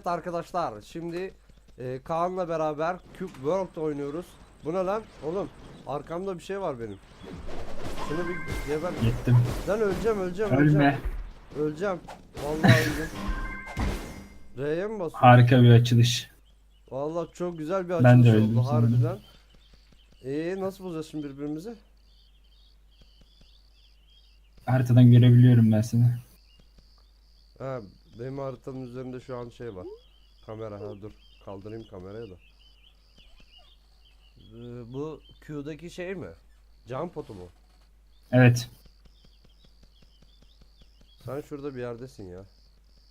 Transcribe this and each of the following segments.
Evet arkadaşlar şimdi e, Kaan'la beraber Cube World oynuyoruz. Bu ne lan? Oğlum arkamda bir şey var benim. Şunu bir geber. Gittim. Lan öleceğim öleceğim öleceğim. Ölme. Öleceğim. Vallahi öldüm. R'ye mi basıyorsun? Harika bir açılış. Vallahi çok güzel bir Ben de açılış öldüm oldu sanırım. harbiden. Eee nasıl bulacağız şimdi birbirimizi? Haritadan görebiliyorum ben seni. Ha benim haritanın üzerinde şu an şey var. Kamera ha dur kaldırayım kamerayı da. Ee, bu Q'daki şey mi? Can potu mu? Evet. Sen şurada bir yerdesin ya.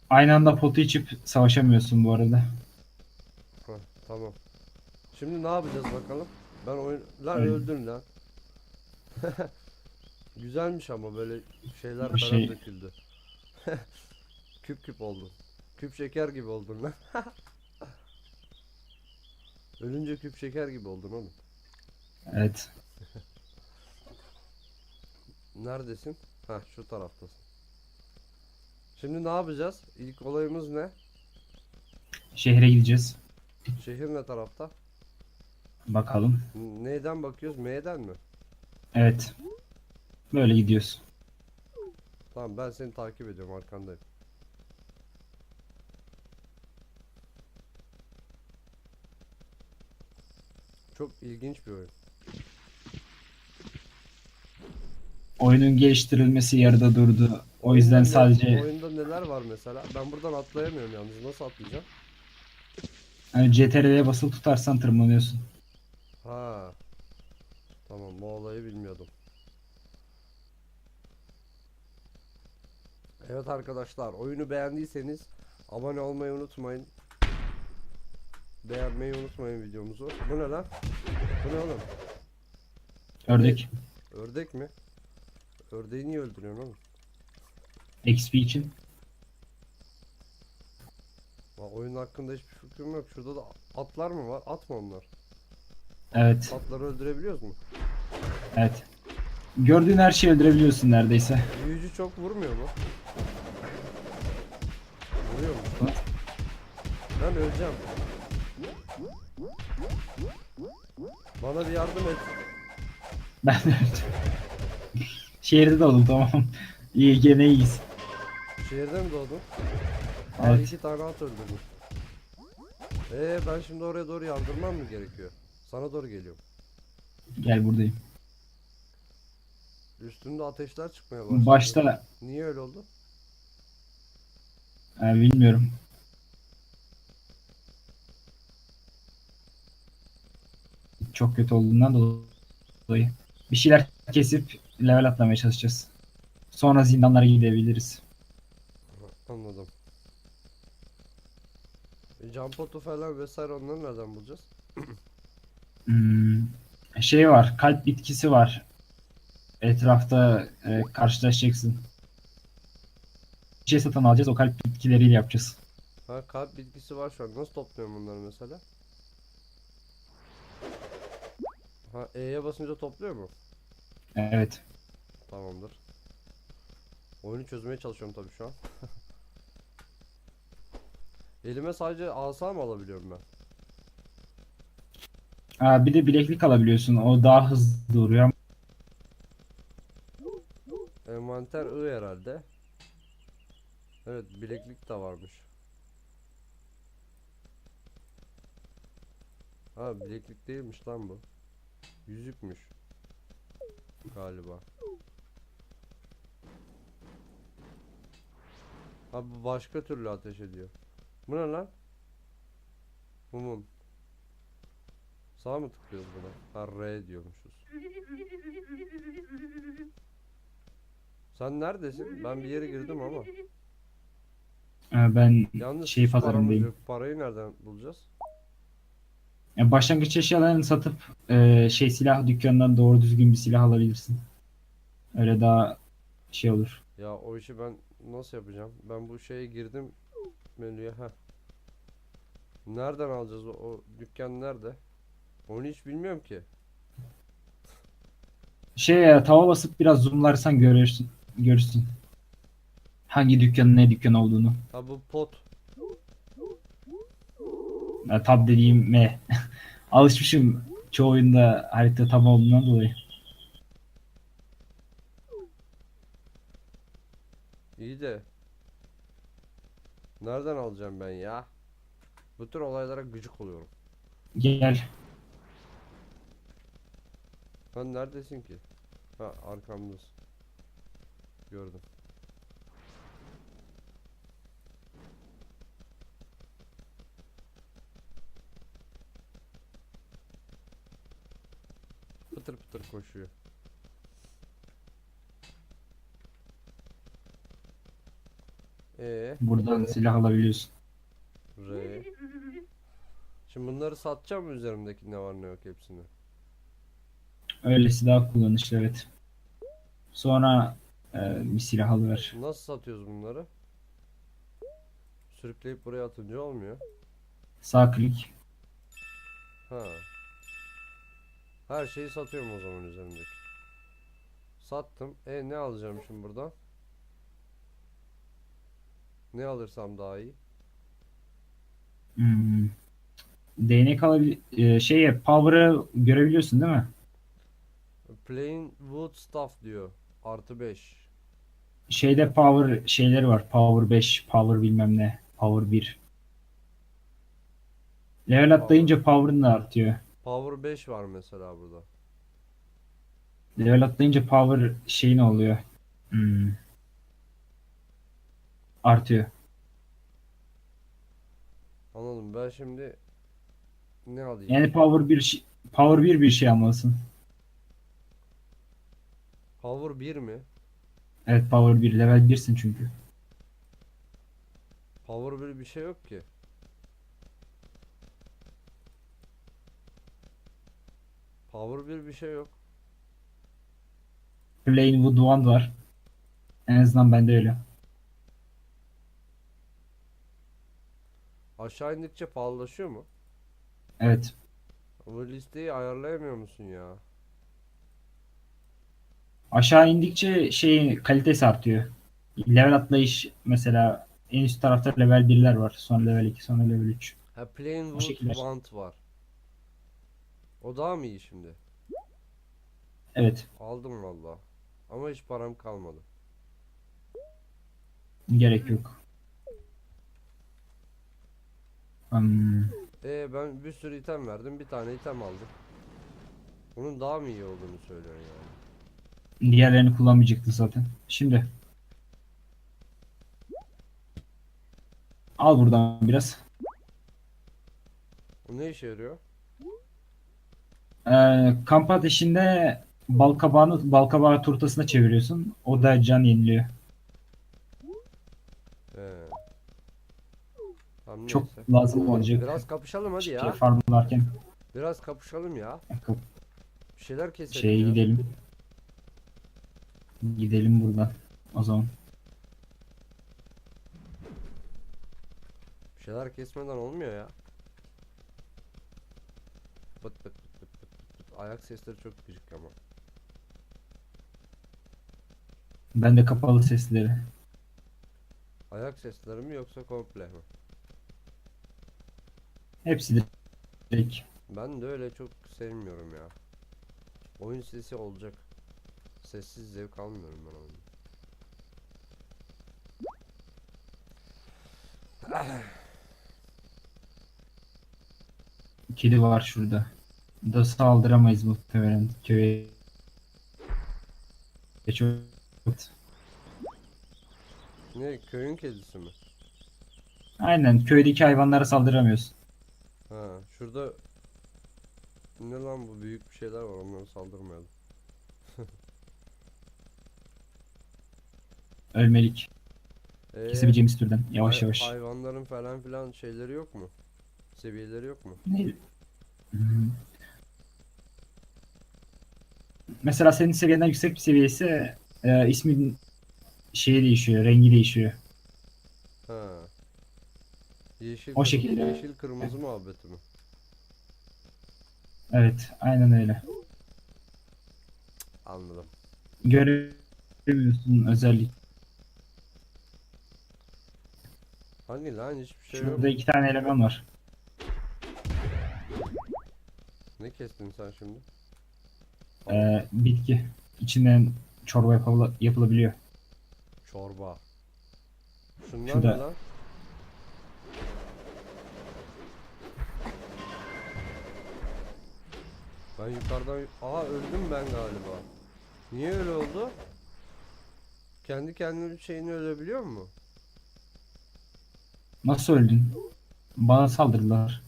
Aynı anda potu içip savaşamıyorsun bu arada. Tamam. Şimdi ne yapacağız bakalım? Ben oyun... Lan Öyle. öldün lan. Güzelmiş ama böyle şeyler falan şey- döküldü. küp küp oldun. Küp şeker gibi oldun lan. Ölünce küp şeker gibi oldun oğlum. Evet. Neredesin? Ha şu taraftasın. Şimdi ne yapacağız? İlk olayımız ne? Şehre gideceğiz. Şehir ne tarafta? Bakalım. Neyden bakıyoruz? M'den mi? Evet. Böyle gidiyoruz. Tamam ben seni takip ediyorum arkandayım. Çok ilginç bir oyun. Oyunun geliştirilmesi yarıda durdu. O yüzden Oyunda sadece Oyunda neler var mesela? Ben buradan atlayamıyorum yalnız. Nasıl atlayacağım? Hani CTRL'ye basılı tutarsan tırmanıyorsun. Ha. Tamam bu olayı bilmiyordum. Evet arkadaşlar oyunu beğendiyseniz abone olmayı unutmayın. Beğenmeyi unutmayın videomuzu. Bu ne lan? Bu ne oğlum? Ördek. Ördek mi? Ördeği niye öldürüyorsun oğlum? XP için. Oyun hakkında hiçbir fikrim yok. Şurada da atlar mı var? At mı onlar? Evet. Atları öldürebiliyoruz mu? Evet. Gördüğün her şeyi öldürebiliyorsun neredeyse. Büyücü çok vurmuyor mu? Vuruyor mu? Lan. Ben öleceğim. Bana bir yardım et. Ben de öldüm. Şehirde doğdum tamam. İyi gene iyiyiz. Şehirde mi doğdun? Aa Evet. iki tane at öldürdüm. Ee ben şimdi oraya doğru yardırmam mı gerekiyor? Sana doğru geliyorum. Gel buradayım. Üstünde ateşler çıkmaya başladı. Başta Niye öyle oldu? e, bilmiyorum. Çok kötü olduğundan dolayı. Bir şeyler kesip level atlamaya çalışacağız. Sonra zindanlara gidebiliriz. Anladım. E, Can potu falan vesaire onları nereden bulacağız? Hmm, şey var, kalp bitkisi var. Etrafta e, karşılaşacaksın. Bir şey satın alacağız, o kalp bitkileriyle yapacağız. Ha kalp bitkisi var şu an. Nasıl topluyorum bunları mesela? Ha E'ye basınca topluyor mu? Evet. Tamamdır. Oyunu çözmeye çalışıyorum tabii şu an. Elime sadece asa mı alabiliyorum ben? Aa, bir de bileklik alabiliyorsun. O daha hızlı duruyor ama Envanter I herhalde. Evet bileklik de varmış. Ha bileklik değilmiş lan bu. Yüzükmüş. Galiba. Ha bu başka türlü ateş ediyor. Bu ne lan? Mumun. Sağ mı tıklıyoruz buna? Ha R diyormuşuz. Sen neredesin? Ben bir yere girdim ama. e, ben Yalnız şey pazarındayım. Parayı nereden bulacağız? Ya başlangıç eşyalarını satıp e, şey silah dükkanından doğru düzgün bir silah alabilirsin. Öyle daha şey olur. Ya o işi ben nasıl yapacağım? Ben bu şeye girdim menüye ha. Nereden alacağız o, o dükkan nerede? Onu hiç bilmiyorum ki. Şey ya tava basıp biraz zoomlarsan görürsün. Görürsün. Hangi dükkanın ne dükkan olduğunu. Ha bu pot. Ya, tab dediğim me. Alışmışım çoğu oyunda harita tab olduğundan dolayı. İyi de. Nereden alacağım ben ya? Bu tür olaylara gıcık oluyorum. Gel. Sen neredesin ki? Ha arkamdasın. Gördüm. Pıtır pıtır koşuyor. Ee, Buradan silah alabiliyorsun. R. Şimdi bunları satacağım mı üzerimdeki ne var ne yok hepsini? Öylesi daha kullanışlı evet. Sonra e, bir silah alıver. Nasıl satıyoruz bunları? Sürükleyip buraya atınca olmuyor. Sağ klik. Ha. Her şeyi satıyorum o zaman üzerimdeki. Sattım. E ne alacağım şimdi buradan? Ne alırsam daha iyi? Hmm. Değnek alabil e, şey power'ı görebiliyorsun değil mi? Plain wood stuff diyor. Artı 5. Şeyde power şeyleri var. Power 5, power bilmem ne, power 1. Level atlayınca power'ın da artıyor. Power 5 var mesela burada. Level atlayınca power şey ne oluyor? Hmm. Artıyor. Anladım. Ben şimdi ne alayım? Yani power 1 şey- power 1 bir şey almalısın. Power 1 mi? Evet power 1 level 1'sin çünkü. Power 1 bir şey yok ki. Power 1 bir şey yok. Plain Wood Wand var. En azından bende öyle. Aşağı indikçe pahalılaşıyor mu? Evet. Bu listeyi ayarlayamıyor musun ya? Aşağı indikçe şey kalitesi artıyor. Level atlayış mesela en üst tarafta level 1'ler var. Sonra level 2, sonra level 3. Ha plain wood want var. O daha mı iyi şimdi? Evet. Aldım valla. Ama hiç param kalmadı. Gerek yok. Hmm, E ben bir sürü item verdim. Bir tane item aldım. Bunun daha mı iyi olduğunu söylüyorsun yani. diğerlerini kullanmayacaktın zaten. Şimdi. Al buradan biraz. O ne işe yarıyor? Ee, kamp ateşinde bal kabağını bal kabağı turtasına çeviriyorsun. O da can yeniliyor. Tamam Çok neyse. lazım olacak. Biraz kapışalım hadi Şey, ya. farmlarken Biraz kapışalım ya. Bir şeyler keselim şeye ya. gidelim. Gidelim buradan. O zaman. Bir şeyler kesmeden olmuyor ya. Pıt pıt pıt pıt pıt pıt pıt. Ayak sesleri çok gıcık ama. Ben de kapalı sesleri. Ayak sesleri mi yoksa komple mi? Hepsi direkt. Ben de öyle çok sevmiyorum ya. Oyun sesi olacak. Sessiz zevk almıyorum ben oyunu. Kedi var şurada. Da saldıramayız muhtemelen köye. Geç Ne köyün kedisi mi? Aynen köydeki hayvanlara saldıramıyorsun. Ha şurada ne lan bu büyük bir şeyler var onlara saldırmayalım. Ölmelik. Ee, Kesebileceğimiz türden. Yavaş hay- yavaş. Hayvanların falan filan şeyleri yok mu? Seviyeleri yok mu? Ne? Hmm. Mesela senin seviyenden yüksek bir seviye ise e, ismin şeyi değişiyor, rengi değişiyor. Ha. Yeşil, O şekilde. yeşil kırmızı muhabbeti mi? Evet, aynen öyle. Anladım. Göremiyorsun özellik. Hani lan hiçbir şey yok. Şurada iki tane eleman var. Ne kestin sen şimdi? Ee, bitki. İçinden çorba yapıla- yapılabiliyor. Çorba. Şunlar Şurada. lan? Ben yukarıdan... Aa öldüm ben galiba. Niye öyle oldu? Kendi kendine şeyini ölebiliyor mu? Nasıl öldün? Bana saldırdılar.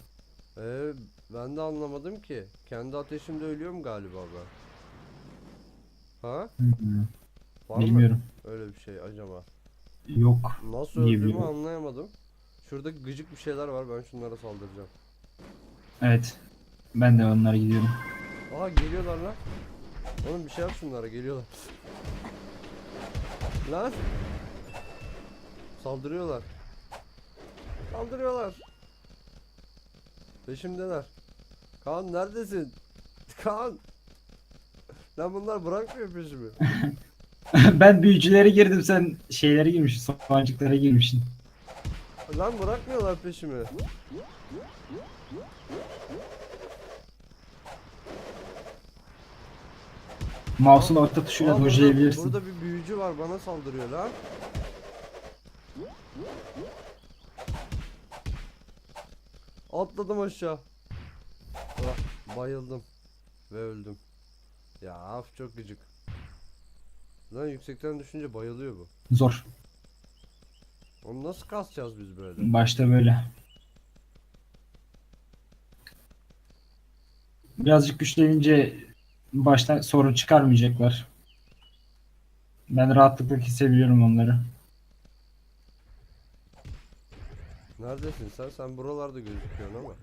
Ee, ben de anlamadım ki. Kendi ateşimde ölüyorum galiba ben. Ha? Hmm, Var mı bilmiyorum. öyle bir şey acaba? Yok. Nasıl öldüğümü anlayamadım. Şurada gıcık bir şeyler var. Ben şunlara saldıracağım. Evet. Ben de onlara gidiyorum. Aa geliyorlar lan. Oğlum bir şey yap şunlara geliyorlar. Lan. Saldırıyorlar. Saldırıyorlar. Peşimdeler. Kaan neredesin? Kaan. Lan bunlar bırakmıyor peşimi. ben büyücülere girdim sen şeylere girmişsin. Soğancıklara girmişsin. Lan bırakmıyorlar peşimi. Mouse'un orta tuşuyla burada, dojlayabilirsin. burada bir büyücü var bana saldırıyor lan. Atladım aşağı. Ah, bayıldım. Ve öldüm. Ya af çok gıcık. Lan yüksekten düşünce bayılıyor bu. Zor. Onu nasıl kasacağız biz böyle? Başta böyle. Birazcık güçlenince başta sorun çıkarmayacaklar. Ben rahatlıkla kesebiliyorum onları. Neredesin sen? Sen buralarda gözüküyorsun ama.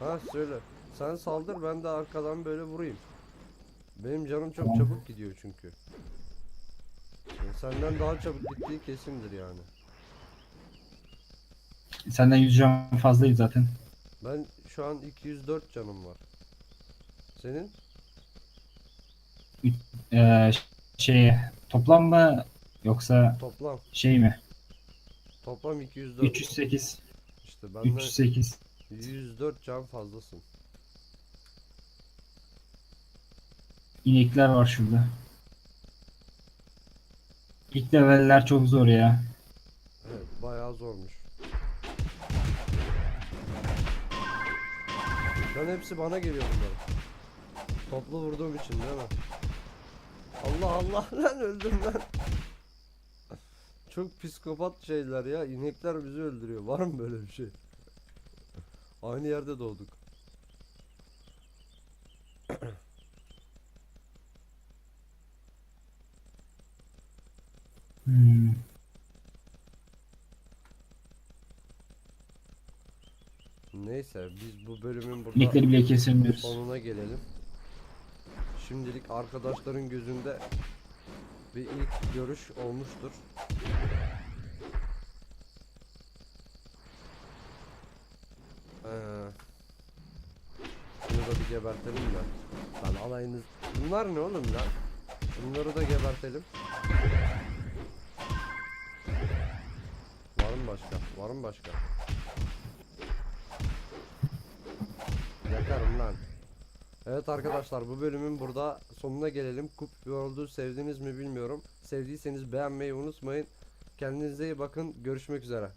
Ha söyle. Sen saldır ben de arkadan böyle vurayım. Benim canım çok çabuk gidiyor çünkü. Yani senden daha çabuk gittiği kesindir yani. Senden 100 can fazlaydı zaten. Ben şu an 204 canım var. Senin? Ee, şey toplam mı yoksa Toplam. şey mi? Toplam 204. 308. İşte benden 308. 104 can fazlasın. İnekler var şurada. İlk leveller çok zor ya. Evet bayağı zormuş. Lan hepsi bana geliyor bunların. Toplu vurduğum için değil mi? Allah Allah lan öldüm lan. Çok psikopat şeyler ya. İnekler bizi öldürüyor. Var mı böyle bir şey? Aynı yerde doğduk. Hmm. Neyse biz bu bölümün burada İnekleri bile kesemiyoruz. sonuna gelelim. Şimdilik arkadaşların gözünde bir ilk görüş olmuştur. Ee, şunu da bir gebertelim de. Lan alayınız. Bunlar ne oğlum lan? Bunları da gebertelim. Var mı başka? Var mı başka? Yakarım lan. Evet arkadaşlar bu bölümün burada sonuna gelelim. Kup World'u sevdiniz mi bilmiyorum. Sevdiyseniz beğenmeyi unutmayın. Kendinize iyi bakın. Görüşmek üzere.